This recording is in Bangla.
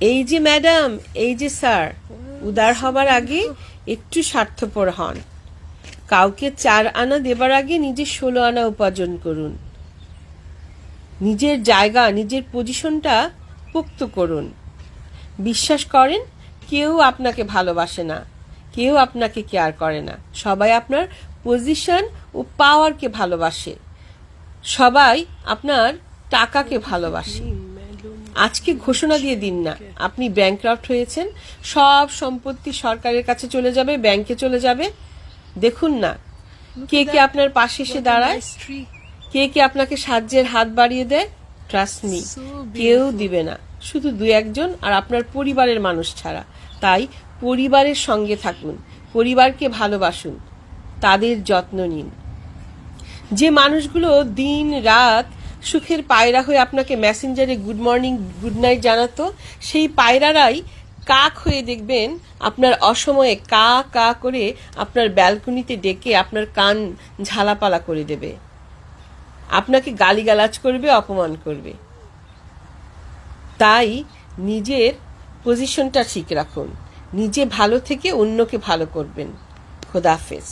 এই যে ম্যাডাম এই যে স্যার উদার হবার আগে একটু স্বার্থপর হন। কাউকে চার আনা দেবার আগে নিজে ষোলো আনা উপার্জন করুন। নিজের জায়গা নিজের পজিশনটা পোক্ত করুন। বিশ্বাস করেন কেউ আপনাকে ভালোবাসে না কেউ আপনাকে কেয়ার করে না। সবাই আপনার পজিশন ও পাওয়ারকে ভালোবাসে। সবাই আপনার টাকাকে ভালোবাসে। আজকে ঘোষণা দিয়ে দিন না। আপনি ব্যাংক্রাফট হয়েছেন। সব সম্পত্তি সরকারের কাছে চলে যাবে, ব্যাংকে চলে যাবে। দেখুন না, কে কে আপনার পাশে এসে দাঁড়ায়? কে কে আপনাকে সাহায্যের হাত বাড়িয়ে দেয়? ট্রাস্ট So কেউ দিবে না। শুধু দু একজন আর আপনার পরিবারের মানুষ ছাড়া। তাই পরিবারের সঙ্গে থাকুন, পরিবারকে ভালোবাসুন, তাদের যত্ন নিন। যে মানুষগুলো দিন রাত সুখের পায়রা হয়ে আপনাকে মেসেঞ্জারে গুড মর্নিং, গুড নাইট জানাতো। সেই পায়রারাই কাক হয়ে দেখবেন আপনার অসময়ে কা কা করে আপনার ব্যালকনিতে ডেকে আপনার কান ঝালাপালা করে দেবে। আপনাকে গালিগালাজ করবে, অপমান করবে। তাই নিজের পজিশনটা ঠিক রাখুন। নিজে ভালো থেকে অন্যকে ভালো করবেন। খোদাফেজ